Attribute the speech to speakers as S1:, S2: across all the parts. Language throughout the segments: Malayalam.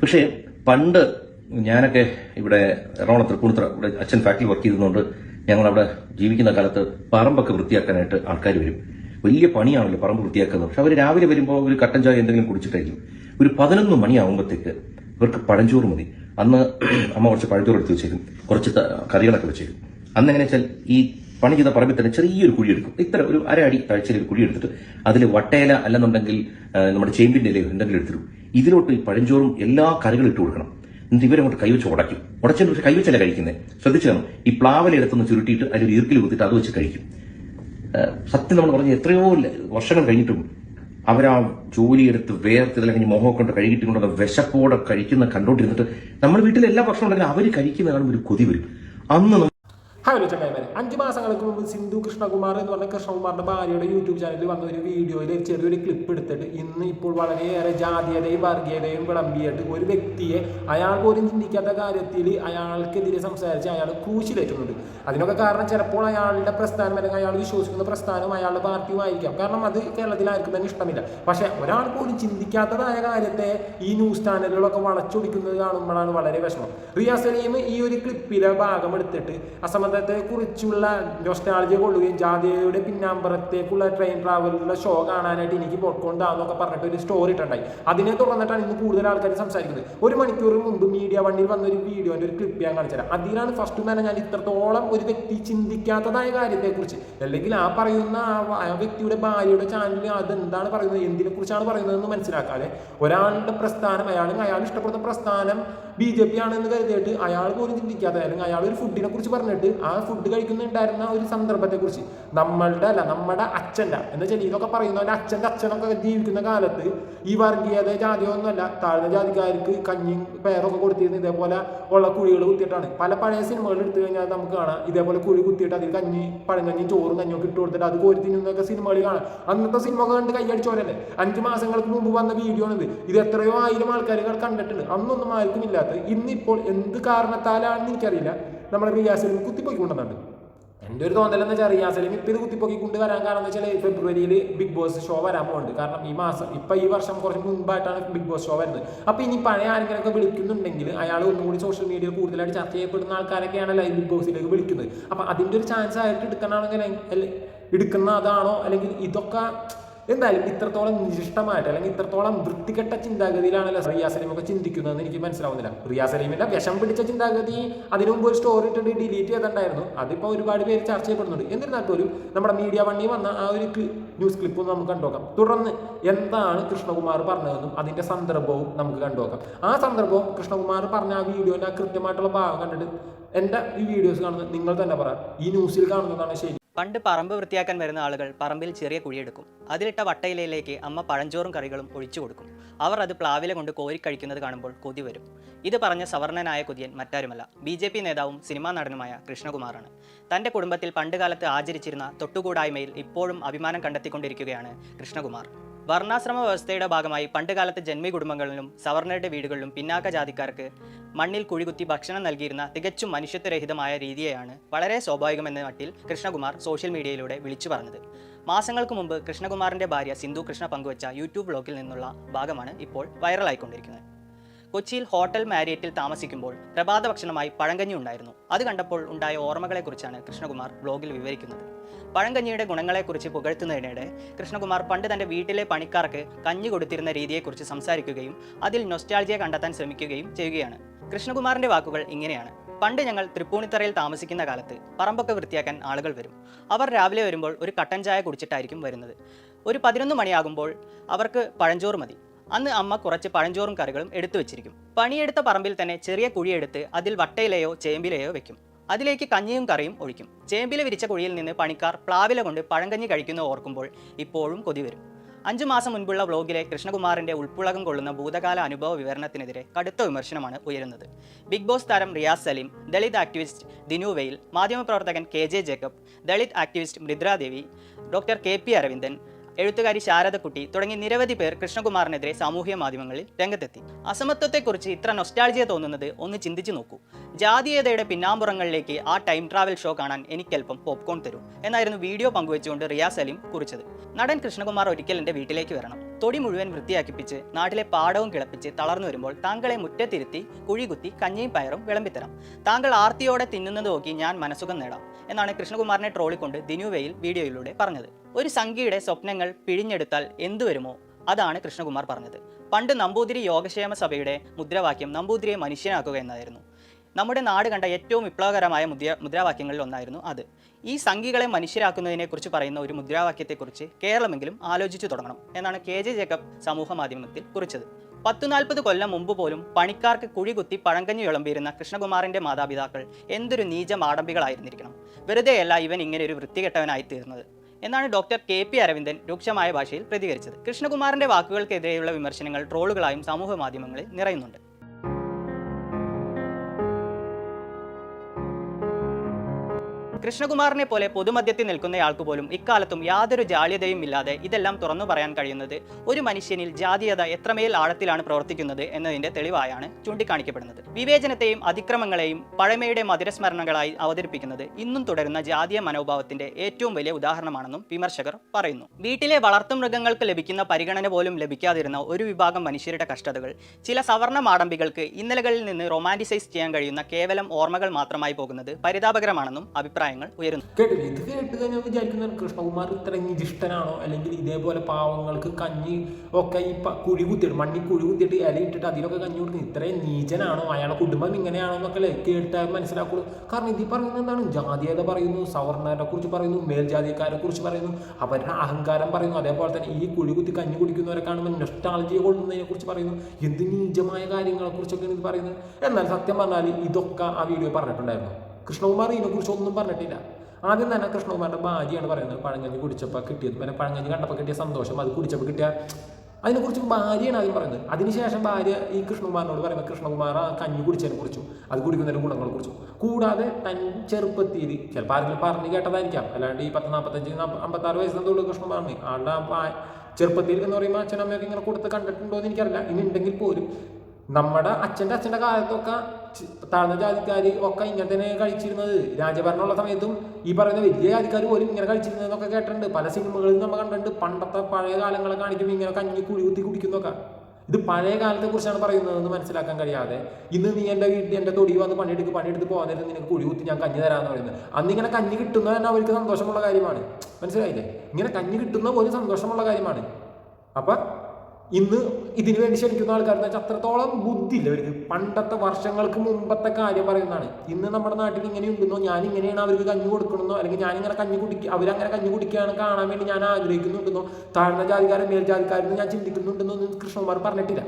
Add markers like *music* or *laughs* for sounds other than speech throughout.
S1: പക്ഷേ പണ്ട് ഞാനൊക്കെ ഇവിടെ എറണാകുളം തൃപ്പൂണിത്തുറ ഇവിടെ അച്ഛൻ ഫാക്ടറി വർക്ക് ചെയ്തതുകൊണ്ട് ഞങ്ങൾ അവിടെ ജീവിക്കുന്ന കാലത്ത് പറമ്പൊക്കെ വൃത്തിയാക്കാനായിട്ട് ആൾക്കാർ വരും. വലിയ പണിയാണല്ലോ പറമ്പ് വൃത്തിയാക്കുന്നത്. പക്ഷെ അവർ രാവിലെ വരുമ്പോൾ ഒരു കട്ടൻ ചായ എന്തെങ്കിലും കുടിച്ചിട്ടായിരിക്കും. ഒരു പതിനൊന്ന് മണിയാകുമ്പോഴത്തേക്ക് ഇവർക്ക് പഴഞ്ചോറ് മതി. അന്ന് അമ്മ കുറച്ച് പഴഞ്ചോറ് എടുത്ത് വെച്ചേരും കുറച്ച് കറികളൊക്കെ വെച്ചേരും അന്ന് എങ്ങനെ വെച്ചാൽ ഈ പണി ചെയ്ത പറമ്പിൽ തന്നെ ചെറിയൊരു കുഴി എടുക്കും. ഇത്ര ഒരു അര അടി ഒരു കുഴി എടുത്തിട്ട് അതിൽ വട്ടയില അല്ലെന്നുണ്ടെങ്കിൽ നമ്മുടെ ചേമ്പിന്റെ ഇലയോ എന്തെങ്കിലും എടുത്തിടും. ഇതിലോട്ട് ഈ പഴഞ്ചോറും എല്ലാ കറികളും ഇട്ട് കൊടുക്കണം. എന്നിട്ട് ഇവരങ്ങോട്ട് കൈവച്ച് ഉടയ്ക്കും. ഉടച്ചിട്ട് പക്ഷെ കൈവച്ചല്ല കഴിക്കുന്നത് ശ്രദ്ധിച്ചു കാണും ഈ പ്ലാവല എടുത്തൊന്ന് ചുരുട്ടിയിട്ട് അതിൽ ഈർക്കിൽ കുത്തിയിട്ട് അത് വെച്ച് കഴിക്കും. സത്യം നമ്മൾ പറഞ്ഞ എത്രയോ വർഷങ്ങൾ കഴിഞ്ഞിട്ടും അവരാ ജോലിയെടുത്ത് വേർത്ത് അല്ലെങ്കിൽ കഴിഞ്ഞ് മോഹം കൊണ്ട് കഴുകിയിട്ട് കൊണ്ട് വിശപ്പോടെ കഴിക്കുന്ന കണ്ടോണ്ടിരുന്നിട്ട് നമ്മുടെ വീട്ടിൽ എല്ലാ ഭക്ഷണം ഉണ്ടെങ്കിലും അവർ കഴിക്കുന്ന കാണുമ്പോൾ ഒരു കൊതി വരും. അന്ന്
S2: ഹലോ ചങ്ങായിമാരെ അഞ്ച് മാസങ്ങൾക്ക് മുമ്പ് സിന്ധു കൃഷ്ണകുമാർ എന്ന് പറഞ്ഞ കൃഷ്ണകുമാറിന്റെ ഭാര്യയുടെ യൂട്യൂബ് ചാനലിൽ വന്ന ഒരു വീഡിയോയിൽ ചെറിയൊരു ക്ലിപ്പ് എടുത്തിട്ട് ഇന്ന് ഇപ്പോൾ വളരെയേറെ ജാതീയതയും വർഗീയതയും വിളമ്പിയിട്ട് ഒരു വ്യക്തിയെ അയാൾ പോലും ചിന്തിക്കാത്ത കാര്യത്തിൽ അയാൾക്കെതിരെ സംസാരിച്ച് അയാൾ ക്രൂശിലേറ്റുന്നുണ്ട് അതിനൊക്കെ കാരണം ചിലപ്പോൾ അയാളുടെ പ്രസ്ഥാനം അല്ലെങ്കിൽ അയാൾ വിശ്വസിക്കുന്ന പ്രസ്ഥാനം അയാളുടെ പാർട്ടിയുമായിരിക്കാം. കാരണം അത് കേരളത്തിൽ ആർക്കും തന്നെ ഇഷ്ടമില്ല. പക്ഷെ ഒരാൾ പോലും ചിന്തിക്കാത്തതായ കാര്യത്തെ ഈ ന്യൂസ് ചാനലുകളൊക്കെ വളച്ചൊടിക്കുന്നത് കാണുമ്പോഴാണ് വളരെ വിഷമം. റിയ സലീം ഈ ഒരു ക്ലിപ്പിലെ ഭാഗം എടുത്തിട്ട് അസമത്വത്തെ കുറിച്ചുള്ള നൊസ്റ്റാളജി കൊള്ളുകയും ജാതിയുടെ പിന്നാമ്പറത്തേക്കുള്ള ട്രെയിൻ ട്രാവലിലുള്ള ഷോ കാണാനായിട്ട് എനിക്ക് പോട്ട്കൊണ്ട് പറഞ്ഞിട്ട് ഒരു സ്റ്റോറി ഇട്ടുണ്ടായി. അതിനെ തുടർന്നിട്ടാണ് ഇന്ന് കൂടുതൽ ആൾക്കാർ സംസാരിക്കുന്നത്. ഒരു മണിക്കൂർ മുമ്പ് മീഡിയ വണ്ണിൽ വന്ന ഒരു വീഡിയോന്റെ ഒരു ക്ലിപ്പ് ഞാൻ കാണിച്ചത് അതിലാണ് ഫസ്റ്റ് തന്നെ ഞാൻ ഇത്രത്തോളം ഒരു വ്യക്തി ചിന്തിക്കാത്തതായ കാര്യത്തെക്കുറിച്ച്. അല്ലെങ്കിൽ ആ പറയുന്ന ആ- വ്യക്തിയുടെ ഭാര്യയുടെ ചാനലിൽ അതെന്താണ് പറയുന്നത് എന്തിനെ കുറിച്ചാണ് പറയുന്നതെന്ന് മനസ്സിലാക്കാതെ ഒരാളുടെ പ്രസ്ഥാനം അയാളും അയാൾ ഇഷ്ടപ്പെടുന്ന പ്രസ്ഥാനം ബി ജെ പി ആണെന്ന് കരുതിയിട്ട് അയാൾ പോലും ചിന്തിക്കാതെ അല്ലെങ്കിൽ അയാൾ ഒരു ഫുഡിനെ കുറിച്ച് പറഞ്ഞിട്ട് ഫുഡ് കഴിക്കുന്നുണ്ടായിരുന്ന ഒരു സന്ദർഭത്തെക്കുറിച്ച്. നമ്മളുടെ അല്ല നമ്മുടെ അച്ഛന്റെ എന്ന് വെച്ചാൽ ഇതൊക്കെ പറയുന്നവന്റെ അച്ഛന്റെ അച്ഛനൊക്കെ ജീവിക്കുന്ന കാലത്ത് ഈ വർഗീയത ജാതിയോ ഒന്നുമല്ല താഴ്ന്ന ജാതിക്കാർക്ക് കഞ്ഞിയും പേരൊക്കെ കൊടുത്തിരുന്ന ഇതേപോലെ ഉള്ള കുഴികൾ കുത്തിയിട്ടാണ്. പല പഴയ സിനിമകൾ എടുത്തു കഴിഞ്ഞാൽ നമുക്ക് കാണാം. ഇതേപോലെ കുഴി കുത്തിയിട്ട് അതിൽ കഞ്ഞി പഴങ്കഞ്ഞിയും ചോറും കഞ്ഞിയൊക്കെ ഇട്ട് കൊടുത്തിട്ട് അത് കോരി തിന്നുന്നൊക്കെ സിനിമകൾ കാണാം. അന്നത്തെ സിനിമ കണ്ട് കൈയടിച്ചോരല്ലേ അഞ്ച് മാസങ്ങൾക്ക് മുമ്പ് വന്ന വീഡിയോ ആണിത്. ഇത് എത്രയോ ആയിരം ആൾക്കാർ കണ്ടിട്ടുണ്ട്. അന്നൊന്നും ആർക്കും ഇല്ലാത്ത ഇന്നിപ്പോൾ എന്ത് കാരണത്താലാണെന്ന് എനിക്കറിയില്ല. നമ്മുടെ കുത്തിപ്പൊക്കി കുത്തിപ്പോയിക്കൊണ്ടുവന്നുണ്ട് എന്റെ ഒരു തോന്നലെന്ന് വെച്ചാൽ റിയാസലിം ഇപ്പം ഇത് കുത്തിപ്പൊക്കിക്കൊണ്ട് കൊണ്ടുവരാൻ കാരണം എന്ന് വെച്ചാൽ ഫെബ്രുവരിയിൽ ബിഗ് ബോസ് ഷോ വരാൻ പോകുന്നുണ്ട് കാരണം ഈ മാസം ഇപ്പം ഈ വർഷം കുറച്ച് മുമ്പായിട്ടാണ് ബിഗ് ബോസ് ഷോ വരുന്നത്. അപ്പോൾ ഇനി പഴയ ആരെങ്കിലൊക്കെ വിളിക്കുന്നുണ്ടെങ്കിൽ അയാൾ ഒന്നുകൂടി സോഷ്യൽ മീഡിയ കൂടുതലായിട്ട് ചർച്ച ചെയ്യപ്പെടുന്ന ആൾക്കാരൊക്കെയാണ് ലൈവ് ബിഗ് ബോസിലേക്ക് വിളിക്കുന്നത്. അപ്പോൾ അതിന്റെ ഒരു ചാൻസ് ആയിട്ട് എടുക്കണമെങ്കിൽ എടുക്കുന്ന അതാണോ അല്ലെങ്കിൽ ഇതൊക്കെ എന്തായാലും ഇത്രത്തോളം നിരിഷ്ടമായിട്ട് അല്ലെങ്കിൽ ഇത്രത്തോളം വൃത്തികെട്ട ചിന്താഗതിയിലാണല്ലോ റിയാ സലീമൊക്കെ ചിന്തിക്കുന്നതെന്ന് എനിക്ക് മനസ്സിലാവുന്നില്ല. റിയാ സലീമിന്റെ വിഷം പിടിച്ച ചിന്താഗതി അതിനു മുമ്പ് ഒരു സ്റ്റോറി ഇട്ടിട്ട് ഡിലീറ്റ് ചെയ്തിട്ടുണ്ടായിരുന്നു. അതിപ്പോൾ ഒരുപാട് പേര് ചർച്ച ചെയ്യപ്പെടുന്നുണ്ട്. എന്നിരുന്നാൽ പോലും നമ്മുടെ മീഡിയ വണ്ണി വന്ന ആ ഒരു ന്യൂസ് ക്ലിപ്പ് നമുക്ക് കണ്ടുനോക്കാം തുടർന്ന് എന്താണ് കൃഷ്ണകുമാർ പറഞ്ഞതെന്നും അതിന്റെ സന്ദർഭവും നമുക്ക് കണ്ടുനോക്കാം ആ സന്ദർഭവും കൃഷ്ണകുമാർ പറഞ്ഞ ആ വീഡിയോന്റെ ആ കൃത്യമായിട്ടുള്ള ഭാഗം കണ്ടിട്ട് എന്റെ ഈ വീഡിയോസ് കാണുന്നത് നിങ്ങൾ തന്നെ പറ. ഈ ന്യൂസിൽ കാണുന്നതാണ് ശരി.
S3: പണ്ട് പറമ്പ് വൃത്തിയാക്കാൻ വരുന്ന ആളുകൾ പറമ്പിൽ ചെറിയ കുഴിയെടുക്കും. അതിലിട്ട വട്ടയിലയിലേക്ക് അമ്മ പഴഞ്ചോറും കറികളും ഒഴിച്ചു കൊടുക്കും. അവർ അത് പ്ലാവില കൊണ്ട് കോരി കഴിക്കുന്നത് കാണുമ്പോൾ കൊതി വരും. ഇത് പറഞ്ഞ സവർണനായ കൊതിയൻ മറ്റാരുമല്ല. ബി ജെ പി നേതാവും സിനിമാ നടനുമായ കൃഷ്ണകുമാറാണ്. തന്റെ കുടുംബത്തിൽ പണ്ടുകാലത്ത് ആചരിച്ചിരുന്ന തൊട്ടുകൂടായ്മയിൽ ഇപ്പോഴും അഭിമാനം കണ്ടെത്തിക്കൊണ്ടിരിക്കുകയാണ് കൃഷ്ണകുമാർ. വർണാശ്രമ വ്യവസ്ഥയുടെ ഭാഗമായി പണ്ടുകാലത്തെ ജന്മി കുടുംബങ്ങളിലും സവർണരുടെ വീടുകളിലും പിന്നാക്ക ജാതിക്കാർക്ക് മണ്ണിൽ കുഴികുത്തി ഭക്ഷണം നൽകിയിരുന്ന തികച്ചും മനുഷ്യത്വരഹിതമായ രീതിയെയാണ് വളരെ സ്വാഭാവികമെന്ന മട്ടിൽ കൃഷ്ണകുമാർ സോഷ്യൽ മീഡിയയിലൂടെ വിളിച്ചു പറഞ്ഞത്. മാസങ്ങൾക്ക് മുമ്പ് കൃഷ്ണകുമാറിന്റെ ഭാര്യ സിന്ധു കൃഷ്ണ പങ്കുവച്ച യൂട്യൂബ് ബ്ലോഗിൽ നിന്നുള്ള ഭാഗമാണ് ഇപ്പോൾ വൈറലായിക്കൊണ്ടിരിക്കുന്നത്. കൊച്ചിയിൽ ഹോട്ടൽ മാരിയറ്റിൽ താമസിക്കുമ്പോൾ പ്രഭാത ഭക്ഷണമായി പഴങ്കഞ്ഞി ഉണ്ടായിരുന്നു. അത് കണ്ടപ്പോൾ ഉണ്ടായ ഓർമ്മകളെക്കുറിച്ചാണ് കൃഷ്ണകുമാർ ബ്ലോഗിൽ വിവരിക്കുന്നത്. പഴങ്കഞ്ഞിയുടെ ഗുണങ്ങളെക്കുറിച്ച് പുകഴ്ത്തുന്നതിനിടെ കൃഷ്ണകുമാർ പണ്ട് തന്റെ വീട്ടിലെ പണിക്കാർക്ക് കഞ്ഞി കൊടുത്തിരുന്ന രീതിയെക്കുറിച്ച് സംസാരിക്കുകയും അതിൽ നൊസ്റ്റാൾജിയ കണ്ടെത്താൻ ശ്രമിക്കുകയും ചെയ്യുകയാണ്. കൃഷ്ണകുമാറിന്റെ വാക്കുകൾ ഇങ്ങനെയാണ്. പണ്ട് ഞങ്ങൾ തൃപ്പൂണിത്തറയിൽ താമസിക്കുന്ന കാലത്ത് പറമ്പൊക്കെ വൃത്തിയാക്കാൻ ആളുകൾ വരും. അവർ രാവിലെ വരുമ്പോൾ ഒരു കട്ടൻ ചായ കുടിച്ചിട്ടായിരിക്കും വരുന്നത്. ഒരു പതിനൊന്ന് മണിയാകുമ്പോൾ അവർക്ക് പഴഞ്ചോറ് മതി. അന്ന് അമ്മ കുറച്ച് പഴഞ്ചോറും കറികളും എടുത്തു വെച്ചിരിക്കും. പണിയെടുത്ത പറമ്പിൽ തന്നെ ചെറിയ കുഴിയെടുത്ത് അതിൽ വട്ടയിലെയോ ചേമ്പിലെയോ വെക്കും. അതിലേക്ക് കഞ്ഞിയും കറിയും ഒഴിക്കും. ചേമ്പില വിരിച്ച കുഴിയിൽ നിന്ന് പണിക്കാർ പ്ലാവില കൊണ്ട് പഴങ്കഞ്ഞി കഴിക്കുന്ന ഓർക്കുമ്പോൾ ഇപ്പോഴും കൊതി വരും. അഞ്ചു മാസം മുൻപുള്ള വ്ലോഗിലെ കൃഷ്ണകുമാറിന്റെ ഉൾപ്പുളകം കൊള്ളുന്ന ഭൂതകാല അനുഭവ വിവരണത്തിനെതിരെ കടുത്ത വിമർശനമാണ് ഉയരുന്നത്. ബിഗ് ബോസ് താരം റിയാസ് സലീം ദളിത് ആക്ടിവിസ്റ്റ് ദിനു വെയിൽ മാധ്യമപ്രവർത്തകൻ K J Jacob Dalit activist മൃദ്രാദേവി doctor K P Aravindan എഴുത്തുകാരി ശാരദക്കുട്ടി തുടങ്ങി നിരവധി പേർ കൃഷ്ണകുമാറിനെതിരെ സാമൂഹ്യ മാധ്യമങ്ങളിൽ രംഗത്തെത്തി. അസമത്വത്തെക്കുറിച്ച് ഇത്ര നൊസ്റ്റാൾജിയ തോന്നുന്നത് ഒന്ന് ചിന്തിച്ചു നോക്കൂ. ജാതീയതയുടെ പിന്നാമ്പുറങ്ങളിലേക്ക് ആ ടൈം ട്രാവൽ ഷോ കാണാൻ എനിക്കൽപ്പം പോപ്കോൺ തരൂ എന്നായിരുന്നു വീഡിയോ പങ്കുവെച്ചുകൊണ്ട് റിയാസ് സലീം കുറിച്ചത്. നടൻ കൃഷ്ണകുമാർ ഒരിക്കൽ എന്റെ വീട്ടിലേക്ക് വരണം. തൊടി മുഴുവൻ വൃത്തിയാക്കിപ്പിച്ച് നാട്ടിലെ പാടവും കിളപ്പിച്ച് തളർന്നു വരുമ്പോൾ താങ്കളെ മുറ്റത്തിരുത്തി കുഴികുത്തി കഞ്ഞിയും പയറും വിളമ്പിത്തരാം. താങ്കൾ ആർത്തിയോടെ തിന്നുന്നത് നോക്കി ഞാൻ മനസ്സുഖം നേടാം എന്നാണ് കൃഷ്ണകുമാറിനെ ട്രോളിക്കൊണ്ട് ദിനുവയിൽ വീഡിയോയിലൂടെ പറഞ്ഞത്. ഒരു സംഖ്യയുടെ സ്വപ്നങ്ങൾ പിഴിഞ്ഞെടുത്താൽ എന്തു വരുമോ? അതാണ് കൃഷ്ണകുമാർ പറഞ്ഞത്. പണ്ട് നമ്പൂതിരി യോഗക്ഷേമ സഭയുടെ മുദ്രാവാക്യം നമ്പൂതിരിയെ മനുഷ്യനാക്കുക എന്നായിരുന്നു. നമ്മുടെ നാട് കണ്ട ഏറ്റവും വിപ്ലവകരമായ മുദ്ര മുദ്രാവാക്യങ്ങളിൽ ഒന്നായിരുന്നു അത്. ഈ സംഘികളെ മനുഷ്യരാക്കുന്നതിനെക്കുറിച്ച് പറയുന്ന ഒരു മുദ്രാവാക്യത്തെക്കുറിച്ച് കേരളമെങ്കിലും ആലോചിച്ചു തുടങ്ങണം എന്നാണ് കെ ജെ ജേക്കബ് സമൂഹ മാധ്യമത്തിൽ കുറിച്ചത്. പത്തു നാൽപ്പത് കൊല്ലം മുമ്പ് പോലും പണിക്കാർക്ക് കുഴി കുത്തി പഴങ്കഞ്ഞു വിളമ്പിയിരുന്ന കൃഷ്ണകുമാറിന്റെ മാതാപിതാക്കൾ എന്തൊരു നീച മാടമ്പികളായിരുന്നിരിക്കണം വെറുതെയല്ല ഇവൻ ഇങ്ങനെ ഒരു വൃത്തികെട്ടവനായി തീർന്നത് എന്നാണ് ഡോക്ടർ കെ പി അരവിന്ദൻ രൂക്ഷമായ ഭാഷയിൽ പ്രതികരിച്ചത്. കൃഷ്ണകുമാറിന്റെ വാക്കുകൾക്കെതിരെയുള്ള വിമർശനങ്ങൾ ട്രോളുകളായും സമൂഹ മാധ്യമങ്ങളിൽ നിറയുന്നുണ്ട്. കൃഷ്ണകുമാറിനെ പോലെ പൊതുമധ്യത്തിൽ നിൽക്കുന്നയാൾക്ക് പോലും ഇക്കാലത്തും യാതൊരു ജാള്യതയും ഇല്ലാതെ ഇതെല്ലാം തുറന്നു പറയാൻ കഴിയുന്നത് ഒരു മനുഷ്യനിൽ ജാതീയത എത്രമേൽ ആഴത്തിലാണ് പ്രവർത്തിക്കുന്നത് എന്നതിന്റെ തെളിവായാണ് ചൂണ്ടിക്കാണിക്കപ്പെടുന്നത്. വിവേചനത്തെയും അതിക്രമങ്ങളെയും പഴമയുടെ മധുരസ്മരണകളായി അവതരിപ്പിക്കുന്നത് ഇന്നും തുടരുന്ന ജാതീയ മനോഭാവത്തിന്റെ ഏറ്റവും വലിയ ഉദാഹരണമാണെന്നും വിമർശകർ പറയുന്നു. വീട്ടിലെ വളർത്തുമൃഗങ്ങൾക്ക് ലഭിക്കുന്ന പരിഗണന പോലും ലഭിക്കാതിരുന്ന ഒരു വിഭാഗം മനുഷ്യരുടെ കഷ്ടതകൾ ചില സവർണ മാടമ്പികൾക്ക് ഇന്നലകളിൽ നിന്ന് റൊമാന്റിസൈസ് ചെയ്യാൻ കഴിയുന്ന കേവലം ഓർമ്മകൾ മാത്രമായി പോകുന്നത് പരിതാപകരമാണെന്നും അഭിപ്രായങ്ങൾ ഉയരുന്നു.
S2: കേട്ടില്ല? ഇത് കേട്ട് കഴിഞ്ഞാൽ വിചാരിക്കുന്ന കൃഷ്ണകുമാർ ഇത്ര നിജിഷ്ടനാണോ അല്ലെങ്കിൽ ഇതേപോലെ പാവങ്ങൾക്ക് കഞ്ഞി ഒക്കെ ഈ കുഴി കുത്തിയിട്ട് മണ്ണി കുഴി കുത്തിയിട്ട് ഇല ഇട്ടിട്ട് അതിലൊക്കെ കഞ്ഞി കൊടുക്കുന്നത് ഇത്രയും നീചനാണോ? അയാളെ കുടുംബം ഇങ്ങനെയാണോ എന്നൊക്കെ അല്ലേ കേട്ടാൽ മനസ്സിലാക്കുള്ളൂ. കാരണം ഇതിൽ പറയുന്നത് എന്താണ്? ജാതീയത പറയുന്നു സവർണരെ കുറിച്ച് പറയുന്നു മേൽജാതിക്കാരെ കുറിച്ച് പറയുന്നു അവരുടെ അഹങ്കാരം പറയുന്നു. അതേപോലെ തന്നെ ഈ കുഴി കുത്തി കഞ്ഞി കുടിക്കുന്നവരെ കാണുമ്പോൾ നൊസ്റ്റാളജിയെ കൊള്ളുന്നതിനെ കുറിച്ച് പറയുന്നു. എന്ത് നീചമായ കാര്യങ്ങളെ കുറിച്ചൊക്കെയാണ് ഇത് പറയുന്നത്? എന്നാൽ സത്യം പറഞ്ഞാൽ ഇതൊക്കെ ആ വീഡിയോ പറഞ്ഞിട്ടുണ്ടായിരുന്നു. കൃഷ്ണകുമാർ ഇതിനെക്കുറിച്ച് ഒന്നും പറഞ്ഞിട്ടില്ല. ആദ്യം തന്നെ കൃഷ്ണകുമാറിന്റെ ഭാര്യയാണ് പറയുന്നത് പഴങ്കഞ്ഞി കുടിച്ചപ്പോൾ കിട്ടിയത്. പിന്നെ പഴങ്കഞ്ഞി കണ്ടപ്പോൾ കിട്ടിയ സന്തോഷം അത് കുടിച്ചപ്പോൾ കിട്ടിയ അതിനെക്കുറിച്ച് ഭാര്യയാണ് ആദ്യം പറയുന്നത്. അതിനുശേഷം ഭാര്യ ഈ കൃഷ്ണകുമാറിനോട് പറയുന്നത് കൃഷ്ണകുമാർ ആ കഞ്ഞി കുടിച്ചതിനെ കുറിച്ചും അത് കുടിക്കുന്നതിന്റെ ഗുണങ്ങളെ കുറിച്ചും. കൂടാതെ തൻ ചെറുപ്പത്തിൽ ചിലപ്പോൾ ആരെങ്കിലും പറഞ്ഞ് കേട്ടതായിരിക്കാം. അല്ലാണ്ട് ഈ പത്ത് നാൽപ്പത്തഞ്ച് അമ്പത്താറ് വയസ്സെന്തുള്ളൂ കൃഷ്ണകുമാറിന്. ആളുടെ ചെറുപ്പത്തിൽ എന്ന് പറയുമ്പോൾ അച്ഛനമ്മയൊക്കെ ഇങ്ങനെ കൊടുത്ത് കണ്ടിട്ടുണ്ടോ എന്ന് എനിക്കറിയില്ല. ഇനി ഉണ്ടെങ്കിൽ പോലും നമ്മുടെ അച്ഛന്റെ അച്ഛന്റെ കാലത്തൊക്കെ താഴ്ന്ന ജാതിക്കാർ ഒക്കെ ഇങ്ങനെ തന്നെ കഴിച്ചിരുന്നത്. രാജഭരണമുള്ള സമയത്തും ഈ പറയുന്ന വലിയ ജാതിക്കാർ പോലും ഇങ്ങനെ കഴിച്ചിരുന്നതെന്നൊക്കെ കേട്ടിട്ടുണ്ട്. പല സിനിമകളിൽ നമ്മൾ കണ്ടിട്ടുണ്ട്. പണ്ടത്തെ പഴയ കാലങ്ങളെ കാണിക്കുമ്പോൾ ഇങ്ങനെ കഞ്ഞി കുഴി കുത്തി കുടിക്കുന്നൊക്കെ ഇത് പഴയ കാലത്തെ കുറിച്ചാണ് പറയുന്നതെന്ന് മനസ്സിലാക്കാൻ കഴിയാതെ ഇന്ന് നീ എന്റെ വീട്ടിൽ എന്റെ തൊടി വന്ന് പണിയെടുക്ക് പണിയെടുത്ത് പോകാൻ നേരം നിനക്ക് കുഴി കുത്തി ഞാൻ കഞ്ഞി തരാമെന്ന് പറയുന്നത്. അന്ന് ഇങ്ങനെ കഞ്ഞി കിട്ടുന്നത് തന്നെ അവർക്ക് സന്തോഷമുള്ള കാര്യമാണ്. മനസ്സിലായില്ലേ? ഇങ്ങനെ കഞ്ഞി കിട്ടുന്ന പോലും സന്തോഷമുള്ള കാര്യമാണ്. അപ്പൊ ഇന്ന് ഇതിനു വേണ്ടി ക്ഷണിക്കുന്ന ആൾക്കാരെന്ന് വെച്ചാൽ അത്രത്തോളം ബുദ്ധിയില്ല. അവർക്ക് പണ്ടത്തെ വർഷങ്ങൾക്ക് മുമ്പത്തെ കാര്യം പറയുന്നതാണ്. ഇന്ന് നമ്മുടെ നാട്ടിൽ ഇങ്ങനെ ഉണ്ടെന്നോ ഞാൻ ഇങ്ങനെയാണ് അവർക്ക് കഞ്ഞു കൊടുക്കണമെന്നോ അല്ലെങ്കിൽ ഞാനിങ്ങനെ കഞ്ഞു കുടിക്കുക അവരങ്ങനെ കഞ്ഞു കുടിക്കുകയാണ് കാണാൻ വേണ്ടി ഞാൻ ആഗ്രഹിക്കുന്നുണ്ടെന്നോ താഴ്ന്ന ജാതിക്കാരൻ മേൽജാതിക്കാരെന്ന് ഞാൻ ചിന്തിക്കുന്നുണ്ടെന്നോ കൃഷ്ണകുമാർ പറഞ്ഞിട്ടില്ല.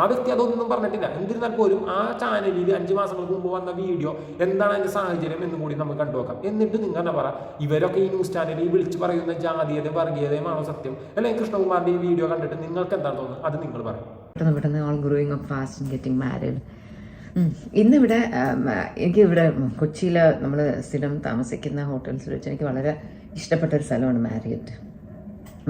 S2: ആ വ്യക്തി അതൊന്നും പറഞ്ഞിട്ടില്ല. എന്നിരുന്നാൽ പോലും ആ ചാനലിൽ അഞ്ച് മാസങ്ങൾക്ക് മുമ്പ് വന്ന വീഡിയോ എന്താണ് അതിന്റെ സാഹചര്യം എന്നും കൂടി നമുക്ക് കണ്ടുനോക്കാം എന്നിട്ട് നിങ്ങൾ തന്നെ പറ ഇവരൊക്കെ ഈ ന്യൂസ് ചാനലിൽ വിളിച്ച് പറയുന്ന ജാതീയതയും വർഗീയതയുമാണോ സത്യം? അല്ലെങ്കിൽ കൃഷ്ണകുമാറിന്റെ ഈ വീഡിയോ കണ്ടിട്ട് നിങ്ങൾക്ക് എന്താണ് തോന്നുന്നത്? അത് നിങ്ങൾ പറയും
S4: ഗ്രോയിങ് അപ്പ് ഫാസ്റ്റ് ഇന്നിവിടെ എനിക്ക് ഇവിടെ കൊച്ചിയിൽ നമ്മൾ സ്ഥിരം താമസിക്കുന്ന ഹോട്ടൽസിൽ വെച്ച് എനിക്ക് വളരെ ഇഷ്ടപ്പെട്ട ഒരു സ്ഥലമാണ് മാരിയറ്റ്.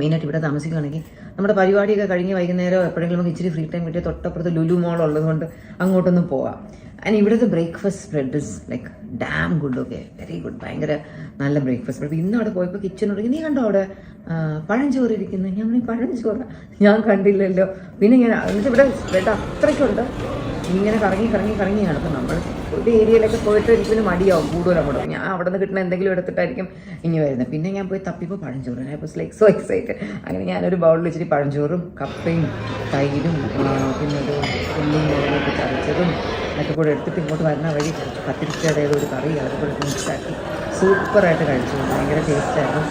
S4: മെയിനായിട്ട് ഇവിടെ താമസിക്കുകയാണെങ്കിൽ നമ്മുടെ പരിപാടിയൊക്കെ കഴിഞ്ഞ് വൈകുന്നേരം എപ്പോഴെങ്കിലും നമുക്ക് ഇച്ചിരി ഫ്രീ ടൈം കിട്ടിയ തൊട്ടപ്പുറത്ത് ലുലു മോൾ ഉള്ളതുകൊണ്ട് അങ്ങോട്ടൊന്ന് പോവാം. ആൻഡ് ഇവിടുത്തെ breakfast spread is like damn good okay very good ഭയങ്കര നല്ല ബ്രേക്ക്ഫാസ്റ്റ് സ്പ്രെഡ് ഇന്ന് അവിടെ പോയപ്പോൾ തുടങ്ങി നീ കണ്ടോ അവിടെ പഴഞ്ചോറ് ഇരിക്കുന്നത് ഞാൻ പഴഞ്ചോറ്? ഞാൻ കണ്ടില്ലല്ലോ. പിന്നെ ഞാൻ എന്നിട്ട് ഇവിടെ സ്പ്രെഡ് അത്രയ്ക്കുണ്ട്. ഇങ്ങനെ കറങ്ങി കറങ്ങി കറങ്ങി നടക്കും നമ്മൾ ഒരു ഏരിയയിലൊക്കെ പോയിട്ട് ഒരിക്കലും മടിയാവും കൂടുതൽ അങ്ങോട്ട്. ഞാൻ അവിടെ നിന്ന് കിട്ടുന്ന എന്തെങ്കിലും എടുത്തിട്ടായിരിക്കും ഇനി വരുന്നത്. പിന്നെ ഞാൻ പോയി തപ്പിപ്പോൾ പഴഞ്ചോറ്. ഞാൻ ഇപ്പോൾ ലൈക്ക് സോ എക്സൈറ്റഡ് അങ്ങനെ ഞാനൊരു ബൗളിൽ വെച്ചിട്ട് പഴഞ്ചോറും കപ്പയും തൈരും പിന്നെ ഒരു ഉള്ളിയും മുളകൊക്കെ ചതച്ചതും അതൊക്കെ കൂടെ എടുത്തിട്ട് ഇങ്ങോട്ട് വരുന്ന വഴി പത്തിരിച്ചയുടെ ഒരു കറി അതൊക്കെ കൂടെ മിക്സാക്കി സൂപ്പറായിട്ട് കഴിച്ചു. ഭയങ്കര ടേസ്റ്റായിരുന്നു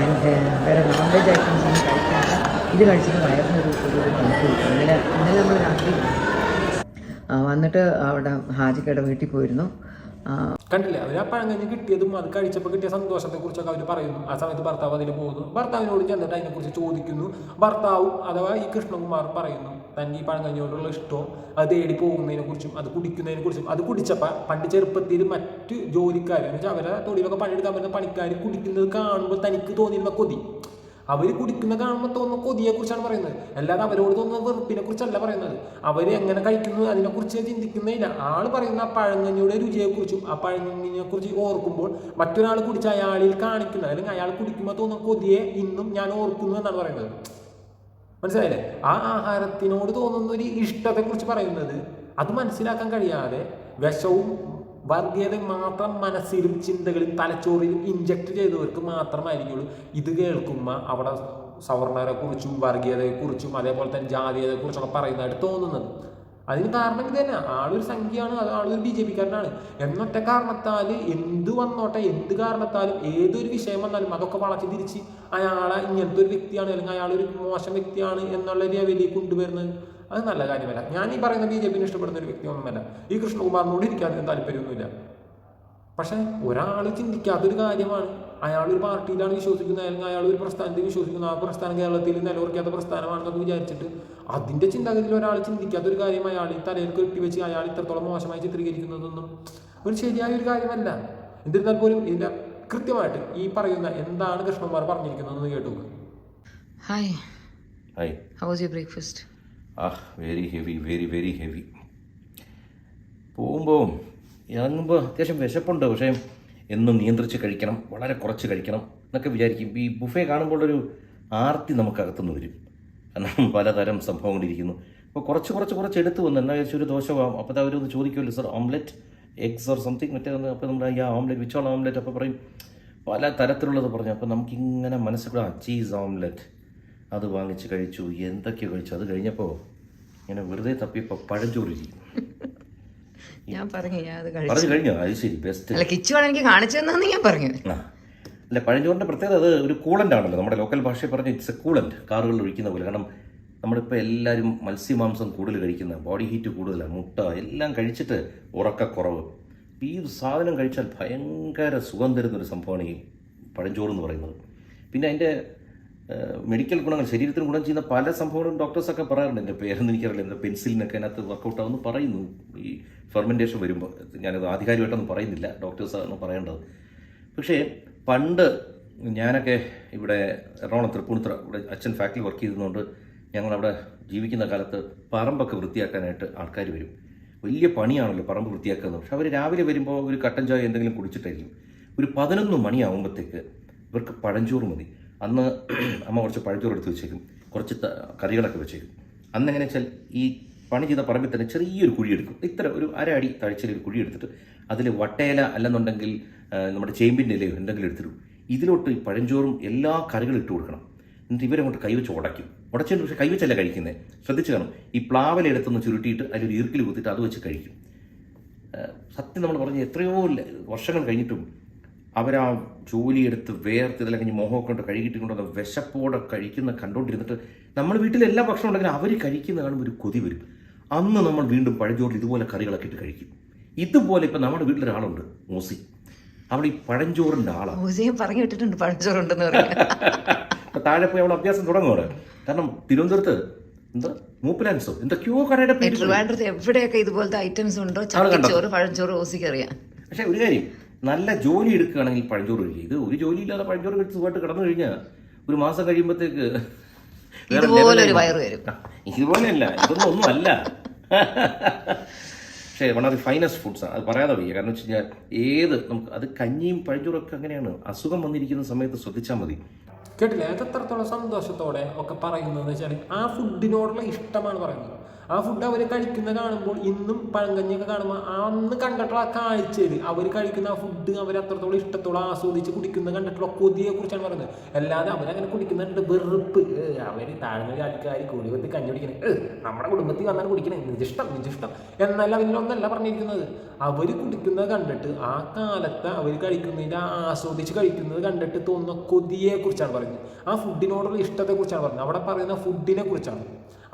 S4: ആൻഡ് വേറെ നോൺ വെജ് ഐറ്റംസ് ഒന്നും കഴിക്കാതെ ഇത് കഴിച്ചിട്ട് വയറിനൊരു ഒരു തണുപ്പ് കിട്ടും ഇന്നലെ ഇന്നലെ നമ്മൾ രാത്രി വന്നിട്ട് അവിടെ ഹാജിക്കയുടെ വീട്ടിൽ പോയിരുന്നു.
S2: കണ്ടില്ല? അവർ ആ പഴങ്കഞ്ഞി കിട്ടിയതും അത് കഴിച്ചപ്പോൾ കിട്ടിയ സന്തോഷത്തെ കുറിച്ചൊക്കെ അവർ പറയുന്നു. ആ സമയത്ത് ഭർത്താവ് അതിൽ പോകുന്നു. ഭർത്താവിനോട് ചെന്നിട്ട് അതിനെക്കുറിച്ച് ചോദിക്കുന്നു. ഭർത്താവും അഥവാ ഈ കൃഷ്ണകുമാർ പറയുന്നു തന്റെ ഈ പഴങ്കഞ്ഞിയോടുള്ള ഇഷ്ടവും അത് തേടി പോകുന്നതിനെ കുറിച്ചും അത് കുടിക്കുന്നതിനെ കുറിച്ചും അത് കുടിച്ചപ്പോൾ പണ്ട് ചെറുപ്പത്തിൽ മറ്റ് ജോലിക്കാർ എന്ന് വെച്ചാൽ അവരെ തൊഴിലൊക്കെ പണിയെടുക്കാൻ പറ്റുന്ന പണിക്കാർ കുടിക്കുന്നത് കാണുമ്പോൾ തനിക്ക് തോന്നിയിരുന്ന കൊതി. അവർ കുടിക്കുന്ന കാണുമ്പോൾ തോന്നുന്ന കൊതിയെ കുറിച്ചാണ് പറയുന്നത്. അല്ലാതെ അവരോട് തോന്നുന്ന വെറുപ്പിനെ കുറിച്ചല്ല പറയുന്നത്. അവർ എങ്ങനെ കഴിക്കുന്നു അതിനെക്കുറിച്ച് ചിന്തിക്കുന്നില്ല. ആൾ പറയുന്ന ആ പഴങ്ങഞ്ഞിയുടെ രുചിയെക്കുറിച്ചും ആ പഴങ്ങഞ്ഞിനെക്കുറിച്ച് ഓർക്കുമ്പോൾ മറ്റൊരാൾ കുടിച്ച അയാളിൽ കാണിക്കുന്ന അല്ലെങ്കിൽ അയാൾ കുടിക്കുമ്പോൾ തോന്നുന്ന കൊതിയെ ഇന്നും ഞാൻ ഓർക്കുന്നു എന്നാണ് പറയുന്നത്. മനസ്സിലായില്ലേ? ആ ആഹാരത്തിനോട് തോന്നുന്ന ഒരു ഇഷ്ടത്തെക്കുറിച്ച് പറയുന്നത് അത് മനസ്സിലാക്കാൻ കഴിയാതെ വിഷവും വർഗീയതയും മാത്രം മനസ്സിലും ചിന്തകളിലും തലച്ചോറിലും ഇഞ്ചക്ട് ചെയ്തവർക്ക് മാത്രമായിരിക്കുള്ളൂ. ഇത് കേൾക്കുമ്പോൾ അവിടെ സവർണരെക്കുറിച്ചും വർഗീയതയെക്കുറിച്ചും വർഗീയതയെ കുറിച്ചും അതേപോലെ തന്നെ ജാതീയതയെക്കുറിച്ചൊക്കെ പറയുന്നതായിട്ട് തോന്നുന്നത്. അതിന് കാരണം ഇത് തന്നെ. ആളൊരു സംഖ്യയാണ്. ആളൊരു ബി ജെ പിക്കാരനാണ്. എന്നൊറ്റ കാരണത്താൽ എന്ത് വന്നോട്ടെ എന്ത് കാരണത്താലും ഏതൊരു വിഷയം വന്നാലും അതൊക്കെ വളച്ച് തിരിച്ച് അയാളെ ഇങ്ങനത്തെ ഒരു വ്യക്തിയാണ് അല്ലെങ്കിൽ അയാളൊരു മോശം വ്യക്തിയാണ് എന്നുള്ള ലെവലിൽ കൊണ്ടുവരുന്നത്. അത് നല്ല കാര്യമല്ല. ഞാൻ ഈ പറയുന്ന ബി ജെ പിനെ ഇഷ്ടപ്പെടുന്ന ഒരു വ്യക്തിയൊന്നുമല്ല. ഈ കൃഷ്ണകുമാറിനോട് എനിക്ക് അതിന് താല്പര്യമൊന്നുമില്ല. പക്ഷെ ഒരാൾ ചിന്തിക്കാത്തൊരു കാര്യമാണ്. അയാൾ ഒരു പാർട്ടിയിലാണ് വിശ്വസിക്കുന്നത് അല്ലെങ്കിൽ അയാൾ ഒരു പ്രസ്ഥാനത്തിൽ വിശ്വസിക്കുന്നു. ആ പ്രസ്ഥാനം കേരളത്തിൽ നിലവർക്കാത്ത പ്രസ്ഥാനമാണെന്നൊക്കെ വിചാരിച്ചിട്ട് അതിന്റെ ചിന്താഗതിയിൽ ഒരാൾ ചിന്തിക്കാത്തൊരു കാര്യം അയാൾ ഈ തലയിൽ കെട്ടിവെച്ച് അയാൾ ഇത്രത്തോളം മോശമായി ചിത്രീകരിക്കുന്നതൊന്നും ഒരു ശരിയായ ഒരു കാര്യമല്ല. എന്നിരുന്നാൽ പോലും ഇതിന്റെ കൃത്യമായിട്ട് ഈ പറയുന്ന എന്താണ് കൃഷ്ണകുമാർ പറഞ്ഞിരിക്കുന്നതെന്ന് കേട്ടു
S4: hi
S1: hi
S4: how was your breakfast
S1: ആ very heavy very very heavy പോകുമ്പോൾ ഇറങ്ങുമ്പോൾ അത്യാവശ്യം വിശപ്പുണ്ട്. പക്ഷേ എന്നും നിയന്ത്രിച്ച് കഴിക്കണം വളരെ കുറച്ച് കഴിക്കണം എന്നൊക്കെ വിചാരിക്കും. ഈ ബുഫേ കാണുമ്പോൾ ഒരു ആർത്തി നമുക്കകത്തുനിന്ന് വരും. കാരണം പലതരം സംഭവങ്ങളിരിക്കുന്നു അപ്പോൾ കുറച്ച് കുറച്ച് കുറച്ച് എടുത്തു വന്നു എന്നാൽ ഒരു ദോശ അപ്പോൾ അപ്പോൾ അവരൊന്ന് ചോദിക്കുമല്ലോ sir omelette eggs or something മറ്റേ ഒന്ന് അപ്പോൾ നമ്മൾ ഈ ഓംലെറ്റ് വിച്ചോൾ ഓംലെറ്റ് അപ്പോൾ പറയും പല തരത്തിലുള്ളത് പറഞ്ഞു. അപ്പോൾ നമുക്കിങ്ങനെ മനസ്സിൽ കൂടെ ചീസ് ഓംലെറ്റ് അത് വാങ്ങിച്ച് കഴിച്ചു എന്തൊക്കെയോ കഴിച്ചു? അത് കഴിഞ്ഞപ്പോ ഇങ്ങനെ വെറുതെ തപ്പിയപ്പോൾ പഴഞ്ചോറി *laughs*
S4: ഞാൻ പറഞ്ഞു ഞാൻ അത്
S1: പറഞ്ഞു കഴിഞ്ഞോ? അത് ശരി ബെസ്റ്റ്
S4: അല്ല കിച്ചുവാണ് എനിക്ക് കാണിച്ചു തന്നാന്ന് ഞാൻ പറഞ്ഞു.
S1: ആ. അല്ല പഴഞ്ചോറിന്റെ പ്രത്യേകത അത് ഒരു കൂളന്റ് ആണല്ലോ. നമ്മുടെ ലോക്കൽ ഭാഷയിൽ പറഞ്ഞ ഇറ്റ്സ് എ കൂളന്റ് കാറുകളിൽ ഒഴിക്കുന്ന പോലെ. കാരണം നമ്മളിപ്പോൾ എല്ലാവരും മത്സ്യമാംസം കൂടുതൽ കഴിക്കുന്ന ബോഡി ഹീറ്റ് കൂടുതലാണ് മുട്ട എല്ലാം കഴിച്ചിട്ട് ഉറക്കക്കുറവ്. ഈ സാധനം കഴിച്ചാൽ ഭയങ്കര സുഖം തരുന്നൊരു സംഭവമാണ് ഈ പഴഞ്ചോറ് എന്ന് പറയുന്നത്. പിന്നെ അതിന്റെ മെഡിക്കൽ ഗുണങ്ങൾ ശരീരത്തിന് ഗുണം ചെയ്യുന്ന പല സംഭവങ്ങളും ഡോക്ടേഴ്സൊക്കെ പറയാറുണ്ട്. എന്റെ പേരൊന്നും എനിക്കറിയില്ല. എന്റെ പെൻസിലിനൊക്കെ അതിനകത്ത് വർക്കൗട്ട് ആവുമെന്ന് പറയുന്നു. ഈ ഫെർമെന്റേഷൻ വരുമ്പോൾ ഞാനത് ആധികാരികമായിട്ടൊന്നും പറയുന്നില്ല. ഡോക്ടേഴ്സാണ് പറയേണ്ടത്. പക്ഷേ പണ്ട് ഞാനൊക്കെ ഇവിടെ എറണാകുളം തൃപ്പൂണിത്തുറ ഇവിടെ അച്ഛൻ ഫാക്ടറി വർക്ക് ചെയ്തതുകൊണ്ട് ഞങ്ങളവിടെ ജീവിക്കുന്ന കാലത്ത് പറമ്പൊക്കെ വൃത്തിയാക്കാനായിട്ട് ആൾക്കാർ വരും. വലിയ പണിയാണല്ലോ പറമ്പ് വൃത്തിയാക്കുന്നത്. പക്ഷെ അവർ രാവിലെ വരുമ്പോൾ ഒരു കട്ടൻ ചായ എന്തെങ്കിലും കുടിച്ചിട്ടായിരിക്കും. ഒരു പതിനൊന്ന് മണിയാവുമ്പോഴത്തേക്ക് ഇവർക്ക് പഴഞ്ചോറ് മതി. അന്ന് അമ്മ കുറച്ച് പഴഞ്ചോറ് എടുത്ത് വെച്ചേക്കും. കുറച്ച് കറികളൊക്കെ വെച്ചേക്കും. അന്ന് എങ്ങനെ വെച്ചാൽ ഈ പണി ചെയ്ത പറമ്പിൽ തന്നെ ചെറിയൊരു കുഴി എടുക്കും. ഇത്ര ഒരു അര അടി തഴച്ചിൽ ഒരു കുഴി എടുത്തിട്ട് അതിൽ വട്ടയില അല്ലെന്നുണ്ടെങ്കിൽ നമ്മുടെ ചേമ്പിന്റെ ഇലയോ എന്തെങ്കിലും എടുത്തിടും. ഇതിലോട്ട് ഈ പഴഞ്ചോറും എല്ലാ കറികളും ഇട്ട് കൊടുക്കണം. എന്നിട്ട് ഇവരങ്ങോട്ട് കൈവച്ച് ഉടയ്ക്കും. ഉടച്ചിട്ട് പക്ഷേ കൈവച്ചല്ല കഴിക്കുന്നത് ശ്രദ്ധിച്ചു കാണും. ഈ പ്ലാവല എടുത്തൊന്ന് ചുരുട്ടിയിട്ട് അതിലൊരു ഈർക്കിൽ കുത്തിയിട്ട് അത് വെച്ച് കഴിക്കും. സത്യം നമ്മൾ പറഞ്ഞ് എത്രയോ വർഷങ്ങൾ കഴിഞ്ഞിട്ടും അവരാ ജോലിയെടുത്ത് വേർത്ത് ഇതെല്ലാം കഴിഞ്ഞ് മോഹമൊക്കെ കൊണ്ട് കഴുകിയിട്ട് കൊണ്ടുവന്ന വിശപ്പോടെ കഴിക്കുന്ന കണ്ടുകൊണ്ടിരുന്നിട്ട് നമ്മൾ വീട്ടിൽ എല്ലാ ഭക്ഷണം ഉണ്ടെങ്കിലും അവർ കഴിക്കുന്ന കാണുമ്പോൾ ഒരു കൊതി വരും. അന്ന് നമ്മൾ വീണ്ടും പഴഞ്ചോറിൽ ഇതുപോലെ കറികളൊക്കെ ഇട്ട് കഴിക്കും. ഇതുപോലെ ഇപ്പം നമ്മുടെ വീട്ടിലൊരാളുണ്ട് മൂസി. അവിടെ ഈ പഴഞ്ചോറിന്റെ ആളാണ്
S4: പറഞ്ഞു വിട്ടിട്ടുണ്ട് പഴഞ്ചോറുണ്ടെന്ന്
S1: പറയാം *laughs* താഴെ പോയി അവൾ അഭ്യാസം തുടങ്ങുകയാണ് കാരണം തിരുവനന്തപുരത്ത് എന്താ? മൂപ്പിലാൻസോ? എന്തൊക്കെയോ കടയുടെ പേര്
S4: ട്രിവാൻഡ്രത്ത് എവിടെയൊക്കെ ഇതുപോലത്തെ ഐറ്റംസ് ഉണ്ടോ? ചട്ടിച്ചോറ് പഴഞ്ചോറ് ഓസിക്കറിയാം.
S1: പക്ഷെ ഒരു കാര്യം നല്ല ജോലി എടുക്കുകയാണെങ്കിൽ പഴഞ്ചോറ് കഴിക്കുക ഇത് ഒരു ജോലി ഇല്ലാതെ പഴഞ്ചോറ് കഴിച്ച് സുഖമായിട്ട് കിടന്നു കഴിഞ്ഞാൽ ഒരു മാസം കഴിയുമ്പോഴത്തേക്ക്
S4: വയറ് വരും.
S1: ഇതുപോലെയല്ല ഇതൊന്നും ഒന്നും അല്ല പക്ഷേ one of the finest foods അത് പറയാതെ വയ്യ. കാരണം വെച്ച് കഴിഞ്ഞാൽ ഏത് നമുക്ക് അത് കഞ്ഞിയും പഴഞ്ചോറും ഒക്കെ അങ്ങനെയാണ്. അസുഖം വന്നിരിക്കുന്ന സമയത്ത് ശ്രദ്ധിച്ചാൽ മതി.
S2: കേട്ടില്ല? അത് എത്രത്തോളം സന്തോഷത്തോടെ ഒക്കെ പറയുന്നത് വെച്ചാൽ ആ ഫുഡിനോടുള്ള ഇഷ്ടമാണ് പറയുന്നത്. ആ ഫുഡ് അവർ കഴിക്കുന്ന കാണുമ്പോൾ ഇന്നും പഴങ്കഞ്ഞിയൊക്കെ കാണുമ്പോൾ അന്ന് കണ്ടിട്ടുള്ള ആ കാഴ്ചയിൽ അവർ കഴിക്കുന്ന ആ ഫുഡ് അവർ അത്രത്തോളം ഇഷ്ടത്തോളം ആസ്വദിച്ച് കുടിക്കുന്ന കണ്ടിട്ടുള്ള കൊതിയെ കുറിച്ചാണ് പറയുന്നത്. അല്ലാതെ അവരങ്ങനെ കുടിക്കുന്നുണ്ട് വെറുപ്പ്. അവർ താഴ്ന്ന ജാതിക്കാർ കൂടി വെത്തി കഞ്ഞി കുടിക്കുന്നത് നമ്മുടെ കുടുംബത്തിൽ വന്നാൽ കുടിക്കണേ. നിജിഷ്ടം നിജിഷ്ടം. എന്നല്ല അതിലൊന്നല്ല പറഞ്ഞിരിക്കുന്നത്. അവർ കുടിക്കുന്നത് കണ്ടിട്ട് ആ കാലത്ത് അവർ കഴിക്കുന്നതിന്റെ ആസ്വദിച്ച് കഴിക്കുന്നത് കണ്ടിട്ട് തോന്നുന്ന കൊതിയെ കുറിച്ചാണ് പറയുന്നത്. ആ ഫുഡിനോടുള്ള ഇഷ്ടത്തെ കുറിച്ചാണ് പറയുന്നത്. അവിടെ പറയുന്ന ഫുഡിനെ കുറിച്ചാണ്.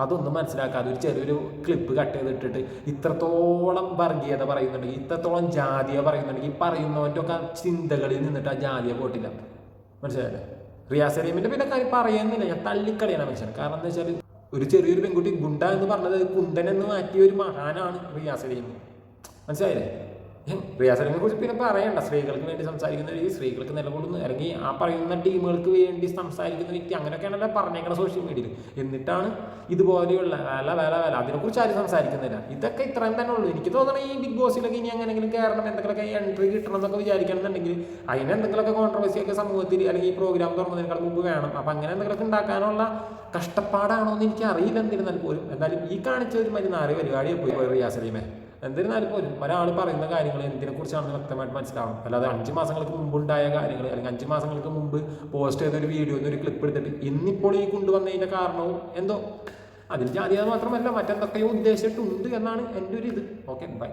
S2: അതൊന്നും മനസ്സിലാക്കാതെ ഒരു ചെറിയൊരു ക്ലിപ്പ് കട്ട് ചെയ്തിട്ടിട്ട് ഇത്രത്തോളം വർഗീയത പറയുന്നുണ്ടെങ്കിൽ ഇത്രത്തോളം ജാതിയ പറയുന്നുണ്ടെങ്കിൽ ഈ പറയുന്നവന്റെ ഒക്കെ ചിന്തകളിൽ നിന്നിട്ട് ആ ജാതിയ പോട്ടില്ല മനസ്സിലായല്ലേ? റിയാസ് അലീമിന്റെ പിന്നെ കാര്യം പറയുന്നില്ല. ഞാൻ തള്ളിക്കളിയാണ് മനുഷ്യൻ കാരണം എന്താ വെച്ചാൽ ഒരു ചെറിയൊരു പെൺകുട്ടി ഗുണ്ട എന്ന് പറഞ്ഞത് കുണ്ടൻ എന്ന് മാറ്റിയ ഒരു മഹാനാണ് റിയാസ് അലീം മനസ്സിലായില്ലേ? റിയാസലിനെ കുറിച്ച് പിന്നെ പറയണ്ട. സ്ത്രീകൾക്ക് വേണ്ടി സംസാരിക്കുന്ന രീതി സ്ത്രീകൾക്ക് നിലകൊള്ളുന്നു അല്ലെങ്കിൽ ആ പറയുന്ന ടീമുകൾക്ക് വേണ്ടി സംസാരിക്കുന്ന വ്യക്തി അങ്ങനെയൊക്കെയാണല്ലോ പറഞ്ഞേക്കണ സോഷ്യൽ മീഡിയയിൽ എന്നിട്ടാണ് ഇതുപോലെയുള്ള വേല വേല വേല. അതിനെക്കുറിച്ച് ആരും സംസാരിക്കുന്നില്ല. ഇതൊക്കെ ഇത്രയും തന്നെ ഉള്ളൂ. എനിക്ക് തോന്നണം ഈ ബിഗ് ബോസിലൊക്കെ ഇനി എങ്ങനെയെങ്കിലും കയറണം എന്തെങ്കിലുമൊക്കെ എൻട്രി കിട്ടണം എന്നൊക്കെ വിചാരിക്കണമെന്നുണ്ടെങ്കിൽ അതിന് എന്തെങ്കിലുമൊക്കെ കോൺട്രവേഴ്സി ഒക്കെ സമൂഹത്തിൽ അല്ലെങ്കിൽ ഈ പ്രോഗ്രാം തുറന്നതിനേക്കാൾ മുമ്പ് വേണം. അപ്പം അങ്ങനെ എന്തെങ്കിലുമൊക്കെ ഉണ്ടാക്കാനുള്ള കഷ്ടപ്പാടാണോ എന്ന് എനിക്ക് അറിയില്ല എന്നിരുന്നാൽ പോലും. എന്തായാലും ഈ കാണിച്ച ഒരു മരുന്ന് അറിയ പരിപാടിയെ പോയി റിയാസലീമെ എന്നിരുന്നാലും പോലും ഒരാൾ പറയുന്ന കാര്യങ്ങൾ എന്തിനെ കുറിച്ചാണെന്ന് വ്യക്തമായിട്ട് മനസ്സിലാവും അല്ലാതെ അഞ്ച് മാസങ്ങൾക്ക് മുമ്പ് ഉണ്ടായ കാര്യങ്ങൾ അല്ലെങ്കിൽ അഞ്ച് മാസങ്ങൾക്ക് മുമ്പ് പോസ്റ്റ് ചെയ്ത ഒരു വീഡിയോ ഒരു ക്ലിപ്പ് എടുത്തിട്ട് ഇന്നിപ്പോൾ ഈ കൊണ്ടുവന്നതിന്റെ കാരണവും എന്തോ? അതിൽ ജാതീയത മാത്രമല്ല മറ്റെന്തൊക്കെയോ ഉദ്ദേശിച്ചിട്ടുണ്ട് എന്നാണ് എന്റെ ഒരു ഇത്. Okay bye